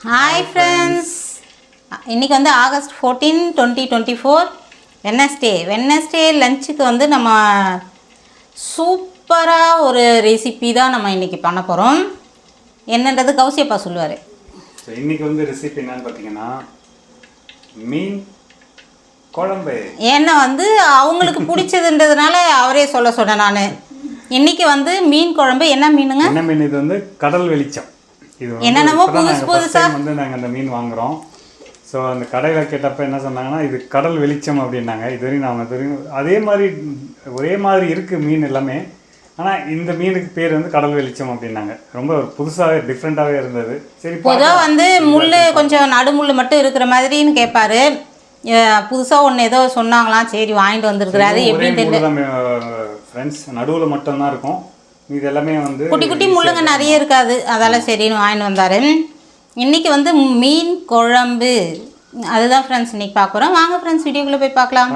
Hi friends இன்றைக்கி வந்து August fourteen twenty twenty four Wednesday Wednesday லஞ்சுக்கு வந்து நம்ம சூப்பராக ஒரு ரெசிபி தான் நம்ம இன்றைக்கி பண்ண போகிறோம் என்னன்றது கௌசியப்பா சொல்லுவார். ஸோ இன்னைக்கு வந்து ரெசிபி என்னன்னு பார்த்தீங்கன்னா மீன் குழம்பு. ஏன்னா வந்து அவங்களுக்கு பிடிச்சதுன்றதுனால அவரே சொல்ல சொன்னேன் நான். இன்றைக்கி வந்து மீன் குழம்பு. என்ன மீனுங்க? என்ன மீன்? இது வந்து கடல் வெளிச்சம். இது என்னென்னமோ புதுசு time வந்து நாங்கள் அந்த மீன் வாங்குறோம். ஸோ அந்த கடையில் கேட்டப்ப என்ன சொன்னாங்கன்னா இது கடல் வெளிச்சம் அப்படின்னாங்க. இது வரையும் நான் இது வரையும் அதே மாதிரி ஒரே மாதிரி இருக்குது மீன் எல்லாமே. ஆனால் இந்த மீனுக்கு பேர் வந்து கடல் வெளிச்சம் அப்படின்னாங்க. ரொம்ப புதுசாகவே டிஃப்ரெண்ட்டாகவே இருந்தது. சரி பொதுவாக வந்து முள் கொஞ்சம் நடுமுள் மட்டும் இருக்கிற மாதிரின்னு கேட்பாரு புதுசாக ஒன்று ஏதோ சொன்னாங்களாம். சரி வாங்கிட்டு வந்திருக்கிறாரு. எப்படின்னு தெரியல. ஃப்ரெண்ட்ஸ் நடுவில் மட்டும்தான் இருக்கும். இது எல்லாமே வந்து குட்டி குட்டி முள்ளுங்க நிறைய இருக்காது. அதால சரின்னு வாங்கிட்டு வந்தார். இன்றைக்கி வந்து மீன் குழம்பு. அதுதான் ஃப்ரெண்ட்ஸ் இன்றைக்கி பார்க்குறோம் வாங்க ஃப்ரெண்ட்ஸ் வீடியோக்குள்ளே போய் பார்க்கலாம்.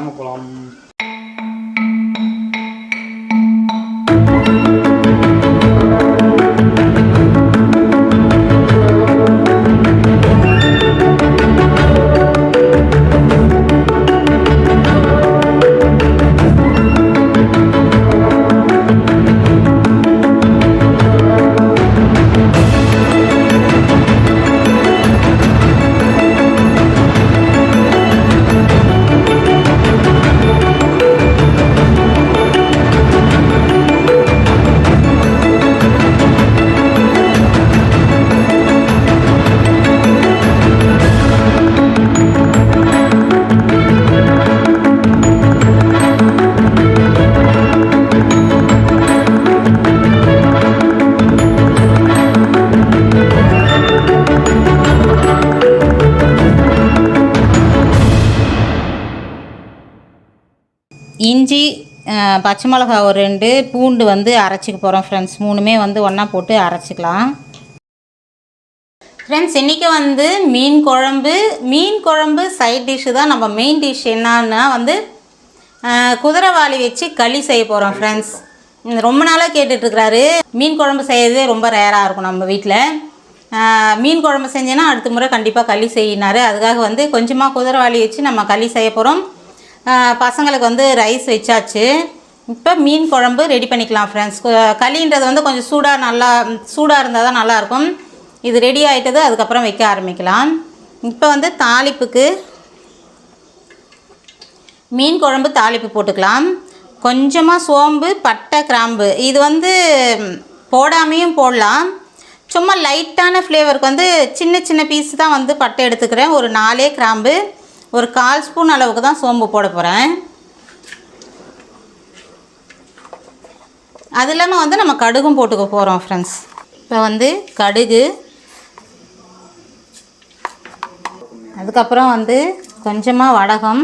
பச்சை மிளகா ஒரு ரெண்டு பூண்டு வந்து அரைச்சிக்க போகிறோம் ஃப்ரெண்ட்ஸ் மூணுமே வந்து ஒன்றா போட்டு அரைச்சிக்கலாம். ஃப்ரெண்ட்ஸ் இன்றைக்கி வந்து மீன் குழம்பு மீன் குழம்பு சைட் டிஷ்ஷு தான். நம்ம மெயின் டிஷ் என்னன்னா வந்து குதிரைவாளி வச்சு களி செய்ய போகிறோம் ஃப்ரெண்ட்ஸ் ரொம்ப நாளாக கேட்டுட்ருக்கிறாரு மீன் குழம்பு செய்யறதே ரொம்ப ரேராக இருக்கும் நம்ம வீட்டில் மீன் குழம்பு செஞ்சேன்னா அடுத்த முறை கண்டிப்பாக களி செய்யினாரு. அதுக்காக வந்து கொஞ்சமாக குதிரைவாளி வச்சு நம்ம களி செய்ய போகிறோம் பசங்களுக்கு வந்து ரைஸ் வச்சாச்சு. இப்போ மீன் குழம்பு ரெடி பண்ணிக்கலாம் ஃப்ரெண்ட்ஸ் களின்றது வந்து கொஞ்சம் சூடாக நல்லா சூடாக இருந்தால் தான் நல்லாயிருக்கும். இது ரெடி ஆகிட்டது அதுக்கப்புறம் வைக்க ஆரம்பிக்கலாம். இப்போ வந்து தாளிப்புக்கு மீன் குழம்பு தாளிப்பு போட்டுக்கலாம். கொஞ்சமாக சோம்பு பட்டை கிராம்பு. இது வந்து போடாமையும் போடலாம். சும்மா லைட்டான ஃப்ளேவருக்கு வந்து சின்ன சின்ன பீஸ் தான் வந்து பட்டை எடுத்துக்கிறேன். ஒரு நாலே கிராம்பு. ஒரு கால் ஸ்பூன் அளவுக்கு தான் சோம்பு போட போகிறேன் அது இல்லாமல் வந்து நம்ம கடுகும் போட்டுக்க போகிறோம் ஃப்ரெண்ட்ஸ் இப்போ வந்து கடுகு அதுக்கப்புறம் வந்து கொஞ்சமாக வடகம்.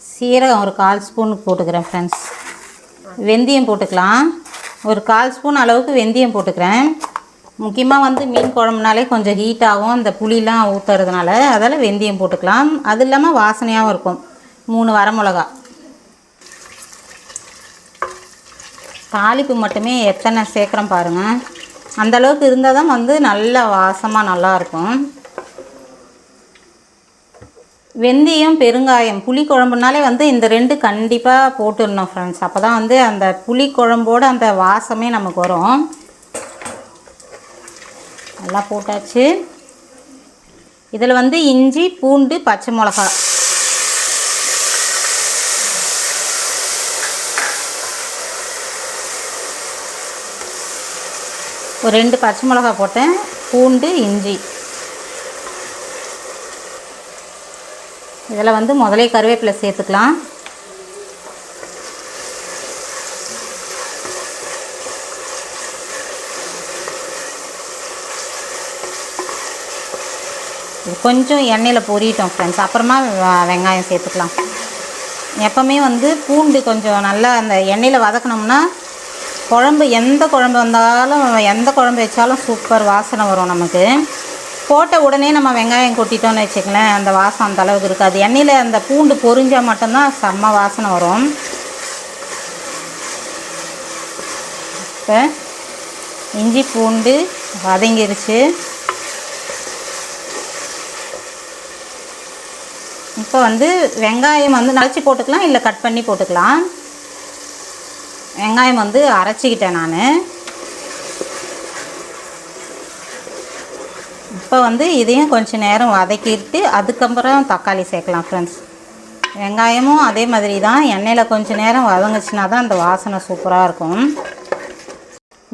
சீரகம் ஒரு கால் ஸ்பூன் போட்டுக்கிறேன் ஃப்ரெண்ட்ஸ் வெந்தயம் போட்டுக்கலாம். ஒரு கால் ஸ்பூன் அளவுக்கு வெந்தயம் போட்டுக்கிறேன். முக்கியமாக வந்து மீன் குழம்புனாலே கொஞ்சம் ஹீட் ஆகும். இந்த புளிலாம் ஊற்றுறதுனால அதால் வெந்தயம் போட்டுக்கலாம். அது இல்லாமல் வாசனையாகவும் இருக்கும். மூணு வரமிளகா தாளிப்பு மட்டுமே எத்தனை சேர்க்குறோம் பாருங்கள் அந்த அளவுக்கு இருந்தால் தான் வந்து நல்ல வாசமாக நல்லாயிருக்கும் வெந்தயம் பெருங்காயம் புளி குழம்புனாலே வந்து இந்த ரெண்டு கண்டிப்பாக போட்டுடணும் ஃப்ரெண்ட்ஸ் அப்போ தான் வந்து அந்த புளி குழம்போட அந்த வாசமே நமக்கு வரும். நல்லா போட்டாச்சு. இதில் வந்து இஞ்சி பூண்டு பச்சை மிளகா. ஒரு ரெண்டு பச்சை மிளகா போட்டேன். பூண்டு இஞ்சி. இதில் வந்து முதலே கருவேப்பிலை சேர்த்துக்கலாம். கொஞ்சம் எண்ணெயில் பொரியட்டும் ஃப்ரெண்ட்ஸ் அப்புறமா வெங்காயம் சேர்த்துக்கலாம். எப்போவுமே வந்து பூண்டு கொஞ்சம் நல்லா அந்த எண்ணெயில் வதக்கினோம்னா குழம்பு எந்த குழம்பு வந்தாலும் எந்த குழம்பு வச்சாலும் சூப்பர் வாசனை வரும் நமக்கு. போட்ட உடனே நம்ம வெங்காயம் கொட்டிட்டோம்னு வச்சுக்கலேன் அந்த வாசம் அந்த அளவுக்கு இருக்காது. எண்ணெயில் அந்த பூண்டு பொரிஞ்சால் மட்டும்தான் செம்ம வாசனை வரும். இப்போ இஞ்சி பூண்டு வதங்கிருச்சு. இப்போ வந்து வெங்காயம் வந்து நரைச்சி போட்டுக்கலாம் இல்லை கட் பண்ணி போட்டுக்கலாம். வெங்காயம் வந்து அரைச்சிக்கிட்டேன் நான். இப்போ வந்து இதையும் கொஞ்சம் நேரம் வதக்கிட்டு அதுக்கப்புறம் தக்காளி சேர்க்கலாம் ஃப்ரெண்ட்ஸ் வெங்காயமும் அதே மாதிரி தான் எண்ணெயில் கொஞ்சம் நேரம் வதங்குச்சுனா தான் அந்த வாசனை சூப்பராக இருக்கும்.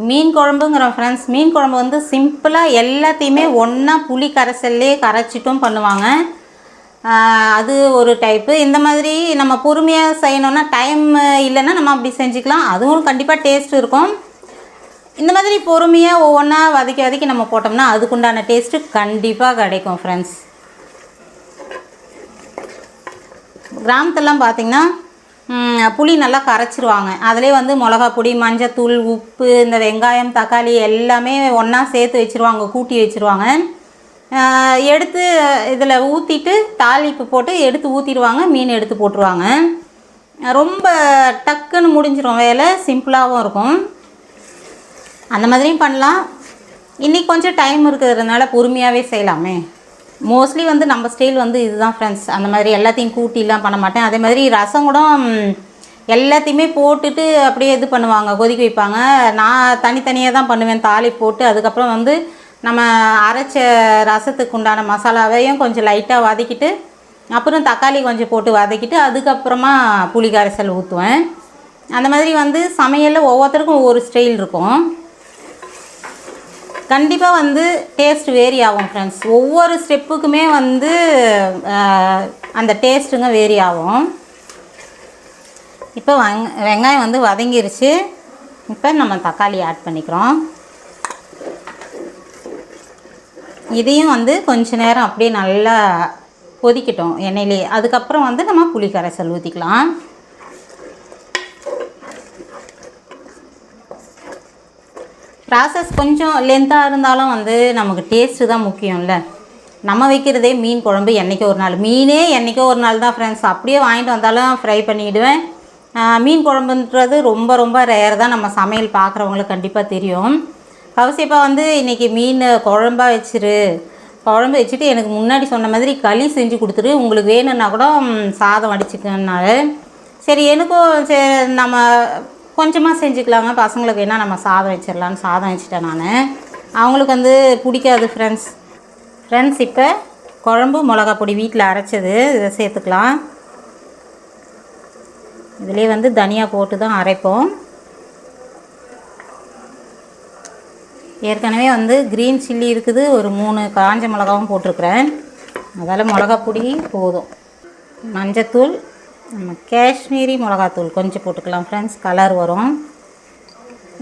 மீன் குழம்புங்கிறோம் ஃப்ரெண்ட்ஸ் மீன் குழம்பு வந்து சிம்பிளாக எல்லாத்தையுமே ஒன்றா புளி கரைசல்லே கரைச்சிட்டும் பண்ணுவாங்க. அது ஒரு டைப்பு இந்த மாதிரி நம்ம பொறுமையாக செய்யணுன்னா டைம் இல்லைன்னா நம்ம அப்படி செஞ்சுக்கலாம். அதுவும் கண்டிப்பாக டேஸ்ட் இருக்கும். இந்த மாதிரி பொறுமையாக ஒவ்வொன்றா வதக்கி வதக்கி நம்ம போட்டோம்னா அதுக்குண்டான டேஸ்ட்டு கண்டிப்பாக கிடைக்கும் ஃப்ரெண்ட்ஸ் கிராமத்துலலாம் பார்த்திங்கன்னா புளி நல்லா கரைச்சிருவாங்க. அதிலே வந்து மிளகா பொடி மஞ்சத்தூள் உப்பு இந்த வெங்காயம் தக்காளி எல்லாமே ஒன்றா சேர்த்து வச்சுருவாங்க கூட்டி வச்சுருவாங்க. எடுத்து இதில் ஊற்றிட்டு தாளிப்பு போட்டு எடுத்து ஊற்றிடுவாங்க மீன் எடுத்து போட்டுருவாங்க. ரொம்ப டக்குன்னு முடிஞ்சிரும் வேலை சிம்பிளாகவும் இருக்கும். அந்த மாதிரியும் பண்ணலாம். இன்றைக்கி கொஞ்சம் டைம் இருக்கிறதுனால பொறுமையாகவே செய்யலாமே. மோஸ்ட்லி வந்து நம்ம ஸ்டைல் வந்து இதுதான் ஃப்ரெண்ட்ஸ் அந்த மாதிரி எல்லாத்தையும் கூட்டிலாம் பண்ண மாட்டேன். அதே மாதிரி ரசம் கூட எல்லாத்தையுமே போட்டுட்டு அப்படியே இது பண்ணுவாங்க. கொதிக்க வைப்பாங்க. நான் தனித்தனியாக தான் பண்ணுவேன். தாலி போட்டு அதுக்கப்புறம் வந்து நம்ம அரைச்ச ரசத்துக்கு உண்டான மசாலாவையும் கொஞ்சம் லைட்டாக வதக்கிட்டு அப்புறம் தக்காளி கொஞ்சம் போட்டு வதக்கிட்டு அதுக்கப்புறமா புளி கரைசல் ஊற்றுவேன் அந்த மாதிரி வந்து சமையலில் ஒவ்வொருத்தருக்கும் ஒவ்வொரு ஸ்டைல் இருக்கும். கண்டிப்பாக வந்து டேஸ்ட் வேரி ஆகும் ஃப்ரெண்ட்ஸ் ஒவ்வொரு ஸ்டெப்புக்குமே வந்து அந்த டேஸ்ட்டுங்க வேரி ஆகும். இப்போ வெங் வெங்காயம் வந்து வதங்கிருச்சு. இப்போ நம்ம தக்காளி ஆட் பண்ணிக்கிறோம். இதையும் வந்து கொஞ்ச நேரம் அப்படியே நல்லா கொதிக்கட்டும் எண்ணெயிலே அதுக்கப்புறம் வந்து நம்ம புளி கரைசல் ஊற்றிக்கலாம் ப்ராசஸ் கொஞ்சம் லென்த்தாக இருந்தாலும் வந்து நமக்கு டேஸ்ட்டு தான் முக்கியம்ல. நம்ம வைக்கிறதே மீன் குழம்பு என்றைக்கோ ஒரு நாள். மீனே என்றைக்கோ ஒரு நாள் தான் ஃப்ரெண்ட்ஸ் அப்படியே வாங்கிட்டு வந்தாலும் ஃப்ரை பண்ணிவிடுவேன் மீன் குழம்புன்றது ரொம்ப ரொம்ப ரேர் தான் நம்ம சமையல் பார்க்குறவங்களுக்கு கண்டிப்பாக தெரியும். கவசியப்பா வந்து இன்றைக்கி மீன் குழம்பா வச்சிரு. குழம்பு வச்சுட்டு எனக்கு முன்னாடி சொன்ன மாதிரி களி செஞ்சு கொடுத்துரு. உங்களுக்கு வேணும்னா கூட சாதம் அடிச்சுக்கனால சரி எனக்கும் சரி நம்ம கொஞ்சமாக செஞ்சுக்கலாங்க. பசங்களுக்கு வேணால் நம்ம சாதம் வச்சிடலான்னு சாதம் வச்சுட்டேன் நான். அவங்களுக்கு வந்து பிடிக்காது ஃப்ரெண்ட்ஸ் ஃப்ரெண்ட்ஸ் இப்போ குழம்பு மிளகா பொடி வீட்டில் அரைச்சது. இதை சேர்த்துக்கலாம். இதிலே வந்து தனியா போட்டு தான் அரைப்போம். ஏற்கனவே வந்து க்ரீன் சில்லி இருக்குது. ஒரு மூணு காஞ்ச மிளகாவும் போட்டிருக்கிறேன். அதால் மிளகா பொடி போதும். மஞ்சத்தூள் நம்ம காஷ்மீரி மிளகாத்தூள் கொஞ்சம் போட்டுக்கலாம் ஃப்ரெண்ட்ஸ் கலர் வரும்.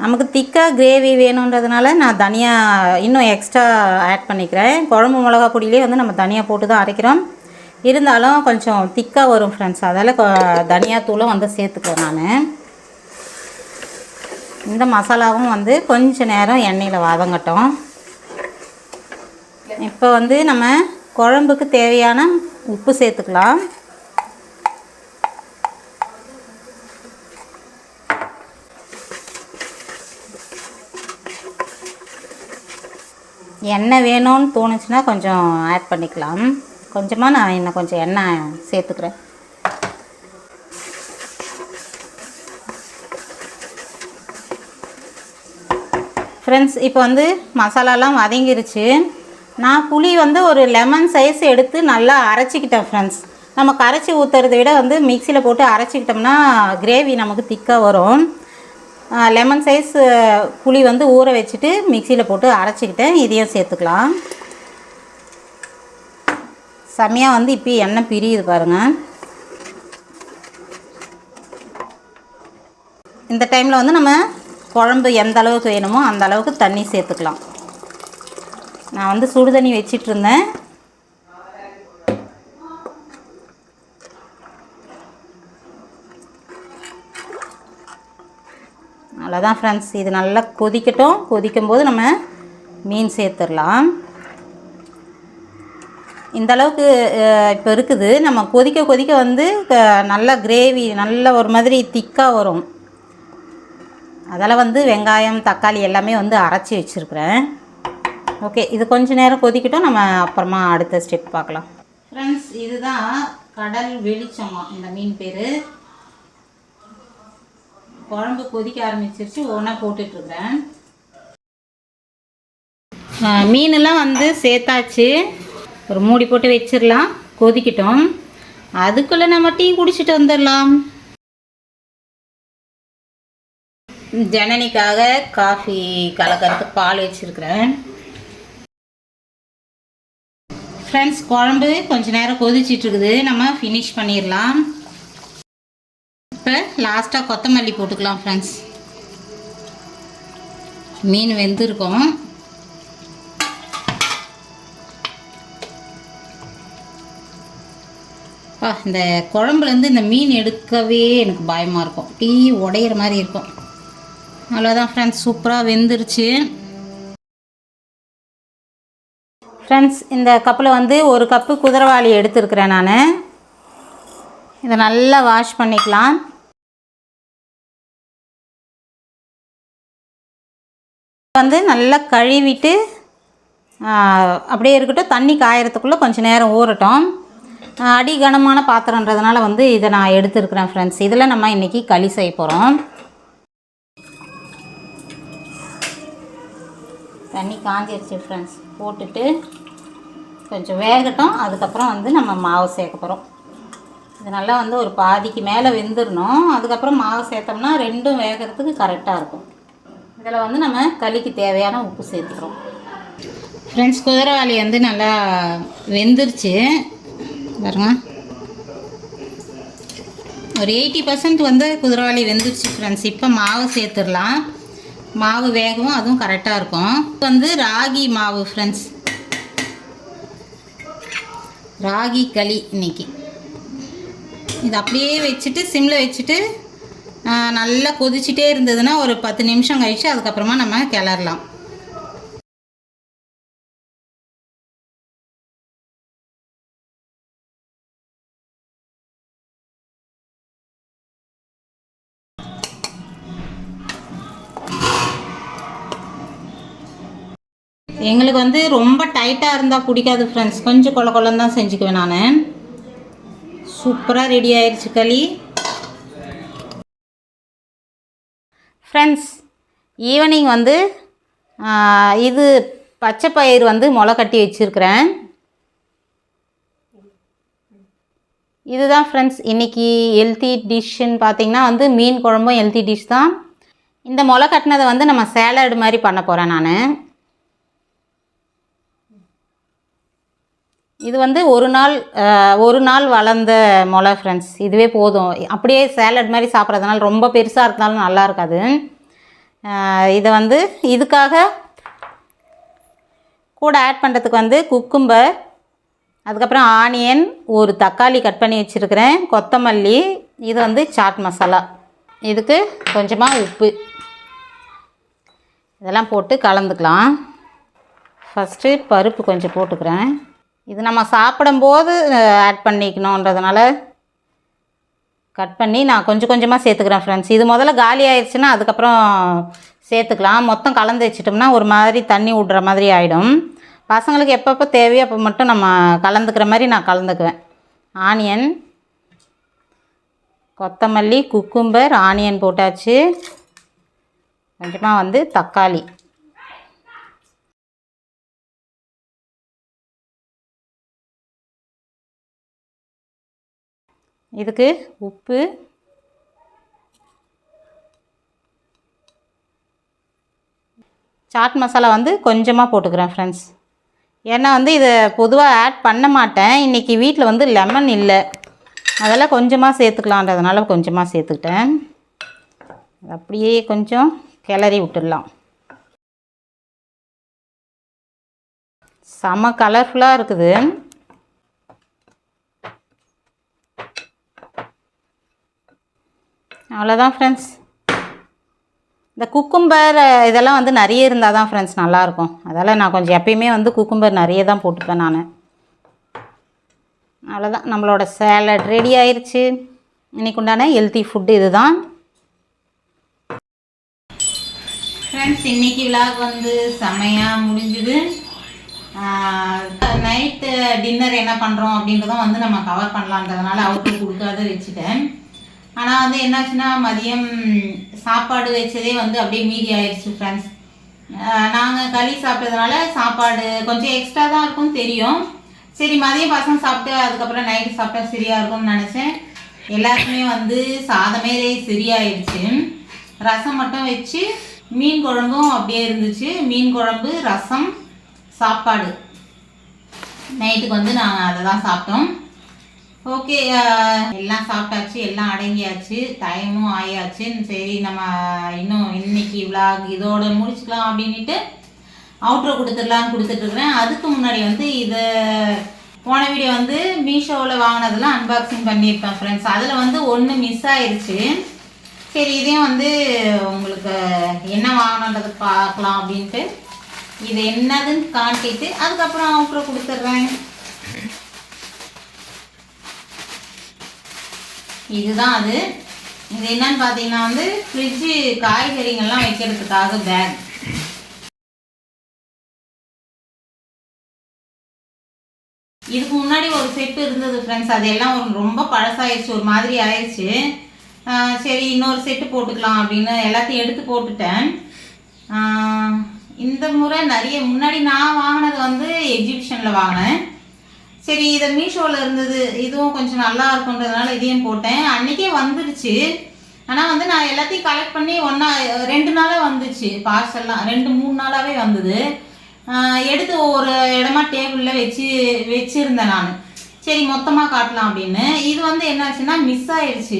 நமக்கு திக்காக கிரேவி வேணுன்றதுனால நான் தனியாக இன்னும் எக்ஸ்ட்ரா ஆட் பண்ணிக்கிறேன். குழம்பு மிளகா பொடியிலே வந்து நம்ம தனியாக போட்டு தான் அரைக்கிறோம். இருந்தாலும் கொஞ்சம் திக்காக வரும் ஃப்ரெண்ட்ஸ் அதால் தனியாத்தூளும் வந்து சேர்த்துக்குவேன் நான். இந்த மசாலாவும் வந்து கொஞ்ச நேரம் எண்ணெயில் வதங்கட்டும். இப்போ வந்து நம்ம குழம்புக்கு தேவையான உப்பு சேர்த்துக்கலாம். எண்ணெய் வேணும்னு தோணுச்சுன்னா கொஞ்சம் ஆட் பண்ணிக்கலாம். கொஞ்சமாக நான் இன்னும் கொஞ்சம் எண்ணெய் சேர்த்துக்கிறேன். ஃப்ரெண்ட்ஸ் இப்போ வந்து மசாலாலாம் வதங்கிருச்சு. நான் புளி வந்து ஒரு லெமன் சைஸ் எடுத்து நல்லா அரைச்சிக்கிட்டேன் ஃப்ரெண்ட்ஸ் நம்ம கரைச்சி ஊற்றுறத விட வந்து மிக்சியில் போட்டு அரைச்சிக்கிட்டோம்னா கிரேவி நமக்கு திக்காக வரும். லெமன் சைஸ் புளி வந்து ஊற வச்சுட்டு மிக்சியில் போட்டு அரைச்சிக்கிட்டேன். இதையும் சேர்த்துக்கலாம். செம்மையாக வந்து இப்போ எண்ணெய் பிரியுது பாருங்கள் இந்த டைமில் வந்து நம்ம குழம்பு எந்த அளவுக்கு வேணுமோ அந்த அளவுக்கு தண்ணி சேர்த்துக்கலாம். நான் வந்து சுடு தண்ணி வச்சிட்டு அவ்வளோதான் ஃப்ரெண்ட்ஸ் இது நல்லா கொதிக்கட்டும். கொதிக்கும் போது நம்ம மீன் சேர்த்துடலாம். இந்த அளவுக்கு இப்போ இருக்குது. நம்ம கொதிக்க கொதிக்க வந்து நல்ல கிரேவி நல்ல ஒரு மாதிரி திக்காக வரும். அதில் வந்து வெங்காயம் தக்காளி எல்லாமே வந்து அரைச்சி வச்சுருக்குறேன். ஓகே இது கொஞ்ச நேரம் கொதிக்கட்டும். நம்ம அப்புறமா அடுத்த ஸ்டெப் பார்க்கலாம். ஃப்ரெண்ட்ஸ் இதுதான் கடல் வெளிச்சமா. இந்த மீன் பேர். குழம்பு கொதிக்க ஆரம்பிச்சிருச்சு ஒன்றா போட்டுட்ருக்குறேன் மீனெல்லாம் வந்து சேர்த்தாச்சு. ஒரு மூடி போட்டு வச்சிடலாம் கொதிக்கட்டும். அதுக்குள்ளே நம்ம டீ குடிச்சிட்டு வந்துடலாம் ஜனனிக்காக காஃபி கலக்கறதுக்கு பால் வச்சுருக்கிறேன். ஃப்ரெண்ட்ஸ் குழம்பு கொஞ்சம் நேரம் கொதிச்சிட்ருக்குது. நம்ம ஃபினிஷ் பண்ணிடலாம் இப்போ லாஸ்ட்டாக கொத்தமல்லி போட்டுக்கலாம் ஃப்ரெண்ட்ஸ் மீன் வெந்திருக்கும். அப்பா இந்த குழம்புலேருந்து இந்த மீன் எடுக்கவே எனக்கு பயமாக இருக்கும். டீ உடையிற மாதிரி இருக்கும். அவ்வளோதான் ஃப்ரெண்ட்ஸ் சூப்பராக வெந்துருச்சு. ஃப்ரெண்ட்ஸ் இந்த கப்பில் வந்து ஒரு கப்பு குதிரவாளி எடுத்துருக்கிறேன் நான். இதை நல்லா வாஷ் பண்ணிக்கலாம். வந்து நல்லா கழுவிட்டு அப்படியே இருக்கட்டும். தண்ணி காயறதுக்குள்ளே கொஞ்சம் நேரம் ஊறட்டும். அடி கனமான பாத்திரன்றதுனால வந்து இதை நான் எடுத்துருக்குறேன் ஃப்ரெண்ட்ஸ் இதில் நம்ம இன்றைக்கி களி செய்ய போகிறோம் தண்ணி காஞ்சிருச்சு ஃப்ரெண்ட்ஸ் போட்டுட்டு கொஞ்சம் வேகட்டும். அதுக்கப்புறம் வந்து நம்ம மாவு சேர்க்க போகிறோம் இது நல்லா வந்து ஒரு பாதிக்கு மேலே வெந்துடணும் அதுக்கப்புறம் மாவு சேர்த்தோம்னா ரெண்டும் வேகிறதுக்கு கரெக்டாக இருக்கும். இதில் வந்து நம்ம களிக்கு தேவையான உப்பு சேர்த்துக்கிறோம். ஃப்ரெண்ட்ஸ் குதிரைவாளி வந்து நல்லா வெந்துருச்சு. பாருங்க. ஒரு எயிட்டி பர்சன்ட் வந்து குதிரைவாளி வெந்துருச்சு ஃப்ரெண்ட்ஸ் இப்போ மாவு சேர்த்துடலாம். மாவு வேகவும் அதுவும் கரெக்டாக இருக்கும். இப்போ வந்து ராகி மாவு ஃப்ரெண்ட்ஸ் ராகி களி இன்னைக்கு. இது அப்படியே வச்சுட்டு சிம்மில் வச்சுட்டு நல்லா கொதிச்சுட்டே இருந்ததுன்னா ஒரு பத்து நிமிஷம் கழிச்சு அதுக்கப்புறமா நம்ம கிளறலாம். எங்களுக்கு வந்து ரொம்ப டைட்டாக இருந்தால் பிடிக்காது ஃப்ரெண்ட்ஸ் கொஞ்சம் கொல கொலன்னு தான் செஞ்சுக்குவேன் நான். சூப்பராக ரெடி ஆயிடுச்சு களி. ஃப்ரெண்ட்ஸ் ஈவினிங் வந்து இது பச்சை பயிர் வந்து முளை கட்டி வச்சுருக்கிறேன். இதுதான் ஃப்ரெண்ட்ஸ் இன்றைக்கி ஹெல்த்தி டிஷ்ஷுன்னு பார்த்திங்கன்னா வந்து மீன் குழம்பும் ஹெல்த்தி டிஷ் தான். இந்த முளை கட்டினதை வந்து நம்ம சேலட் மாதிரி பண்ண போகிறேன் நான். இது வந்து ஒரு நாள் ஒரு நாள் வளர்ந்த மொளை ஃப்ரெண்ட்ஸ் இதுவே போதும். அப்படியே சேலட் மாதிரி சாப்பிட்றதுனால ரொம்ப பெருசாக இருந்தாலும் நல்லா இருக்காது. இதை வந்து இதுக்காக கூட ஆட் பண்ணுறதுக்கு வந்து குக்கும்பர் அதுக்கப்புறம் ஆனியன் ஒரு தக்காளி கட் பண்ணி வச்சுருக்கிறேன் கொத்தமல்லி இது வந்து சாட் மசாலா இதுக்கு கொஞ்சமாக உப்பு. இதெல்லாம் போட்டு கலந்துக்கலாம். ஃபஸ்ட்டு பருப்பு கொஞ்சம் போட்டுக்கிறேன். இது நம்ம சாப்பிடும்போது ஆட் பண்ணிக்கணுன்றதுனால கட் பண்ணி நான் கொஞ்சம் கொஞ்சமாக சேர்த்துக்கிறேன் ஃப்ரெண்ட்ஸ் இது முதல்ல காலி ஆயிடுச்சுன்னா அதுக்கப்புறம் சேர்த்துக்கலாம். மொத்தம் கலந்து வச்சிட்டோம்னா ஒரு மாதிரி தண்ணி விட்ற மாதிரி ஆகிடும் பசங்களுக்கு எப்பப்போ தேவையோ அப்போ மட்டும் நம்ம கலந்துக்கிற மாதிரி நான் கலந்துக்குவேன். ஆனியன் கொத்தமல்லி குக்கும்பர் ஆனியன் போட்டாச்சு. கொஞ்சமாக வந்து தக்காளி. இதுக்கு உப்பு. சாட் மசாலா வந்து கொஞ்சமாக போட்டுக்கிறேன் ஃப்ரெண்ட்ஸ் ஏன்னா வந்து இதை பொதுவாக ஆட் பண்ண மாட்டேன். இன்றைக்கி வீட்டில் வந்து லெமன் இல்லை. அதெல்லாம் கொஞ்சமாக சேர்த்துக்கலான்றதுனால கொஞ்சமாக சேர்த்துக்கிட்டேன். அப்படியே கொஞ்சம் கிளறி விட்டுடலாம். செம கலர்ஃபுல்லாக இருக்குது. அவ்வளோதான் ஃப்ரெண்ட்ஸ் இந்த குக்கும்பர் இதெல்லாம் வந்து நிறைய இருந்தால் தான் ஃப்ரெண்ட்ஸ் நல்லாயிருக்கும். அதால் நான் கொஞ்சம் எப்பயுமே வந்து குக்கும்பர் நிறைய தான் போட்டுப்பேன் நான். அவ்வளோதான் நம்மளோட சேலட் ரெடி ஆயிடுச்சு இன்னைக்கு உண்டான ஹெல்த்தி ஃபுட்டு இதுதான். ஃப்ரெண்ட்ஸ் இன்றைக்கி விழாக் வந்து செமையாக முடிஞ்சுது. நைட்டு டின்னர் என்ன பண்ணுறோம் அப்படின்றதும் வந்து நம்ம கவர் பண்ணலான்றதுனால அவுட்டு கொடுக்காத வச்சுட்டேன். ஆனால் வந்து என்னாச்சுன்னா மதியம் சாப்பாடு வச்சதே வந்து அப்படியே மீதி ஆயிடுச்சு ஃப்ரெண்ட்ஸ் நாங்கள் களி சாப்பிட்டதுனால சாப்பாடு கொஞ்சம் எக்ஸ்ட்ரா தான் இருக்கும் தெரியும். சரி மதியம் பசங்க சாப்பிட்டு அதுக்கப்புறம் நைட்டு சாப்பிட்டா சரியா இருக்கும்னு நினச்சேன். எல்லாருக்குமே வந்து சாதமே சரியாயிடுச்சு. ரசம் மட்டும் வச்சு மீன் குழம்பும் அப்படியே இருந்துச்சு. மீன் குழம்பு ரசம் சாப்பாடு. நைட்டுக்கு வந்து நாங்கள் அதை தான் சாப்பிட்டோம். ஓகே uh, எல்லாம் சாப்பிட்டாச்சு எல்லாம் அடங்கியாச்சு டைமும் ஆயாச்சு சரி நம்ம இன்னும் இன்னைக்கு விளாக் இதோட முடிச்சுக்கலாம் அப்படின்ட்டு அவுட்ரோ கொடுத்துடலான்னு கொடுத்துட்ருக்குறேன் அதுக்கு முன்னாடி வந்து இதை போன வீடியோ வந்து மீஷோவில் வாங்கினதெல்லாம் அன்பாக்சிங் பண்ணியிருப்பேன் ஃப்ரெண்ட்ஸ் அதில் வந்து ஒன்று மிஸ் ஆயிடுச்சு சரி இதையும் வந்து உங்களுக்கு என்ன வாங்கினது பார்க்கலாம் அப்படின்ட்டு இது என்னதுன்னு காட்டிட்டு அதுக்கப்புறம் அவுட்ரோ கொடுத்துட்றேன். இதுதான் அது. இது என்னன்னு பார்த்தீங்கன்னா வந்து ஃப்ரிட்ஜு காய்கறிங்கள்லாம் வைக்கிறதுக்காக பேக் இதுக்கு முன்னாடி ஒரு செட்டு இருந்தது ஃப்ரெண்ட்ஸ் அது எல்லாம் ஒரு ரொம்ப பழசாயிடுச்சு ஒரு மாதிரி ஆயிடுச்சு சரி இன்னொரு செட்டு போட்டுக்கலாம் அப்படின்னு எல்லாத்தையும் எடுத்து போட்டுட்டேன். இந்த முறை நிறைய முன்னாடி நான் வாங்கினது வந்து எக்ஸிபிஷனில் வாங்கினேன். சரி இதை மீஷோவில் இருந்தது இதுவும் கொஞ்சம் நல்லா இருக்குன்றதுனால இதையும் போட்டேன். அன்றைக்கே வந்துடுச்சு ஆனால் வந்து நான் எல்லாத்தையும் கலெக்ட் பண்ணி ஒன்றா ரெண்டு நாளாக வந்துச்சு. பார்சல்லாம் ரெண்டு மூணு நாளாகவே வந்தது. எடுத்து ஒரு இடமா டேபிளில் வச்சு வச்சுருந்தேன் நான். சரி மொத்தமாக காட்டலாம் அப்படின்னு. இது வந்து என்னாச்சுன்னா மிஸ் ஆயிடுச்சு.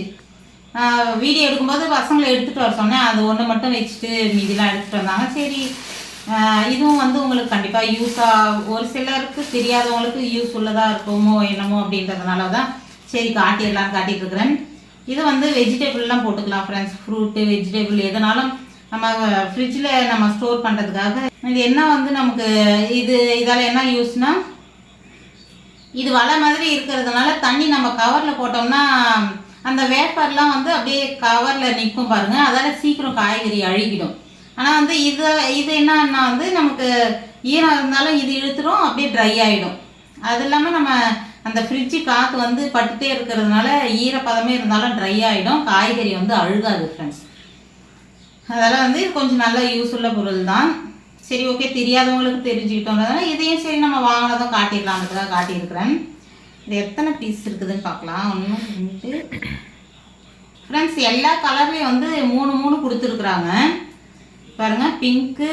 வீடியோ எடுக்கும்போது பசங்களை எடுத்துகிட்டு வர சொன்னேன். அது ஒன்று மட்டும் வச்சுட்டு மீதிலாம் எடுத்துகிட்டு வந்தாங்க. சரி இதுவும் வந்து உங்களுக்கு கண்டிப்பாக யூஸாக ஒரு சிலருக்கு தெரியாதவங்களுக்கு யூஸ் உள்ளதாக இருக்குமோ என்னமோ அப்படின்றதுனால தான் சரி காட்டிடலாம் காட்டிட்டு இருக்கிறேன். இது வந்து வெஜிடபிள்லாம் போட்டுக்கலாம் ஃப்ரெண்ட்ஸ் ஃப்ரூட்டு வெஜிடபிள் எதனாலும் நம்ம ஃப்ரிட்ஜில் நம்ம ஸ்டோர் பண்ணுறதுக்காக இது என்ன வந்து நமக்கு இது இதால் என்ன யூஸ்னால் இது வலை மாதிரி இருக்கிறதுனால தண்ணி நம்ம கவரில் போட்டோம்னா அந்த வேப்பர்லாம் வந்து அப்படியே கவரில் நிற்கும் பாருங்கள் அதால் சீக்கிரம் காய்கறி அழுகிடும். ஆனால் வந்து இது இது என்னன்னா வந்து நமக்கு ஈரம் இருந்தாலும் இது இழுத்துரும் அப்படியே ட்ரை ஆகிடும் அது இல்லாமல் நம்ம அந்த ஃப்ரிட்ஜு காற்று வந்து பட்டுட்டே இருக்கிறதுனால ஈரப்பதமே இருந்தாலும் ட்ரை ஆகிடும் காய்கறி வந்து அழுகாது ஃப்ரெண்ட்ஸ் அதெல்லாம் வந்து கொஞ்சம் நல்ல யூஸ்ஃபுல்ல பொருள் தான் சரி ஓகே தெரியாதவங்களுக்கு தெரிஞ்சுக்கிட்டோம்னால இதையும் சரி நம்ம வாங்கினதும் காட்டிடலான்றதுக்காக காட்டியிருக்கிறேன். இது எத்தனை பீஸ் இருக்குதுன்னு பார்க்கலாம். ஒன்று ரெண்டு. ஃப்ரெண்ட்ஸ் எல்லா கலர்லேயும் வந்து மூணு மூணு கொடுத்துருக்குறாங்க. பாருங்கள் பிங்க்கு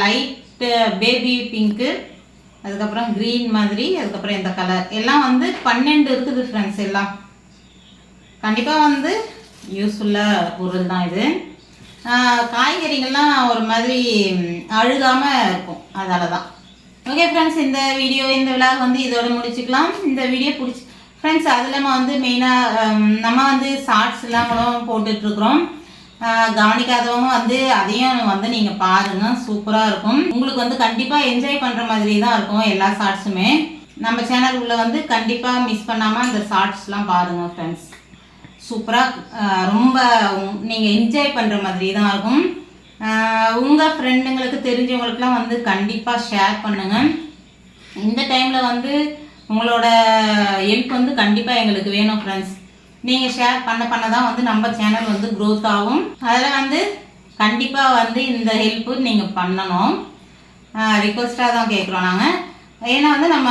லைட்டு பேபி பிங்க்கு அதுக்கப்புறம் க்ரீன் மாதிரி அதுக்கப்புறம் இந்த கலர் எல்லாம் வந்து பன்னெண்டு இருக்குது ஃப்ரெண்ட்ஸ் எல்லாம். கண்டிப்பாக வந்து யூஸ்ஃபுல்லாக பொருள் தான் இது. காய்கறிகள்லாம் ஒரு மாதிரி அழுகாமல் இருக்கும். அதால தான் ஓகே ஃப்ரெண்ட்ஸ் இந்த வீடியோ இந்த விழாக் வந்து இதோட முடிச்சுக்கலாம். இந்த வீடியோ பிடிச்சி ஃப்ரெண்ட்ஸ் அது இல்லாமல் வந்து மெயினாக நம்ம வந்து ஷார்ட்ஸ்லாம் கூட போட்டுட்ருக்குறோம். கவனிக்காதவங்க வந்து அதையும் வந்து நீங்கள் பாருங்கள் சூப்பராக இருக்கும். உங்களுக்கு வந்து கண்டிப்பாக என்ஜாய் பண்ணுற மாதிரி தான் இருக்கும் எல்லா ஷார்ட்ஸுமே நம்ம சேனல் உள்ள வந்து கண்டிப்பாக மிஸ் பண்ணாமல் இந்த ஷார்ட்ஸ்லாம் பாருங்கள் ஃப்ரெண்ட்ஸ் சூப்பராக ரொம்ப நீங்கள் என்ஜாய் பண்ணுற மாதிரி தான் இருக்கும். உங்கள் ஃப்ரெண்டுங்களுக்கு தெரிஞ்சவங்களுக்குலாம் வந்து கண்டிப்பாக ஷேர் பண்ணுங்கள் இந்த டைமில் வந்து உங்களோட ஹெல்ப் வந்து கண்டிப்பாக எங்களுக்கு வேணும் ஃப்ரெண்ட்ஸ் நீங்கள் ஷேர் பண்ண பண்ண தான் வந்து நம்ம சேனல் வந்து க்ரோத் ஆகும். அதில் வந்து கண்டிப்பாக வந்து இந்த ஹெல்ப்பு நீங்கள் பண்ணணும். ரிக்வஸ்ட்டாக தான் கேட்குறோம் நாங்கள் ஏன்னா வந்து நம்ம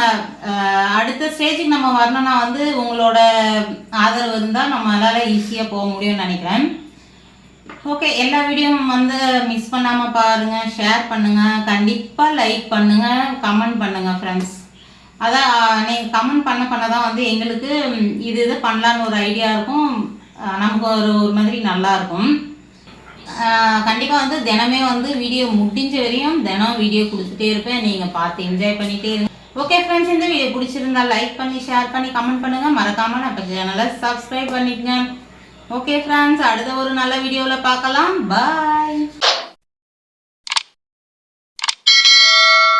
அடுத்த ஸ்டேஜுக்கு நம்ம வரணும்னா வந்து உங்களோட ஆதரவு இருந்தால் நம்மளால் ஈஸியாக போக முடியும்னு நினைக்கிறேன். ஓகே எல்லா வீடியோவும் வந்து மிஸ் பண்ணாமல் பாருங்கள் ஷேர் பண்ணுங்கள் கண்டிப்பாக லைக் பண்ணுங்கள் கமெண்ட் பண்ணுங்கள் ஃப்ரெண்ட்ஸ் அதான் நீங்கள் கமெண்ட் பண்ண பண்ண தான் வந்து எங்களுக்கு இது இது பண்ணலான்னு ஒரு ஐடியா இருக்கும். நமக்கு ஒரு ஒரு மாதிரி நல்லா இருக்கும். கண்டிப்பாக வந்து தினமே வந்து வீடியோ முடிஞ்ச வரையும் தினம் வீடியோ கொடுத்துட்டே இருப்பேன். நீங்கள் பார்த்து என்ஜாய் பண்ணிகிட்டே இருங்க. ஓகே ஃப்ரெண்ட்ஸ் இந்த வீடியோ பிடிச்சிருந்தா லைக் பண்ணி ஷேர் பண்ணி கமெண்ட் பண்ணுங்கள் மறக்காமல் நம்ம சேனலை சப்ஸ்கிரைப் பண்ணிக்கங்க. ஓகே ஃப்ரெண்ட்ஸ் அடுத்த ஒரு நல்ல வீடியோவில் பார்க்கலாம். பாய்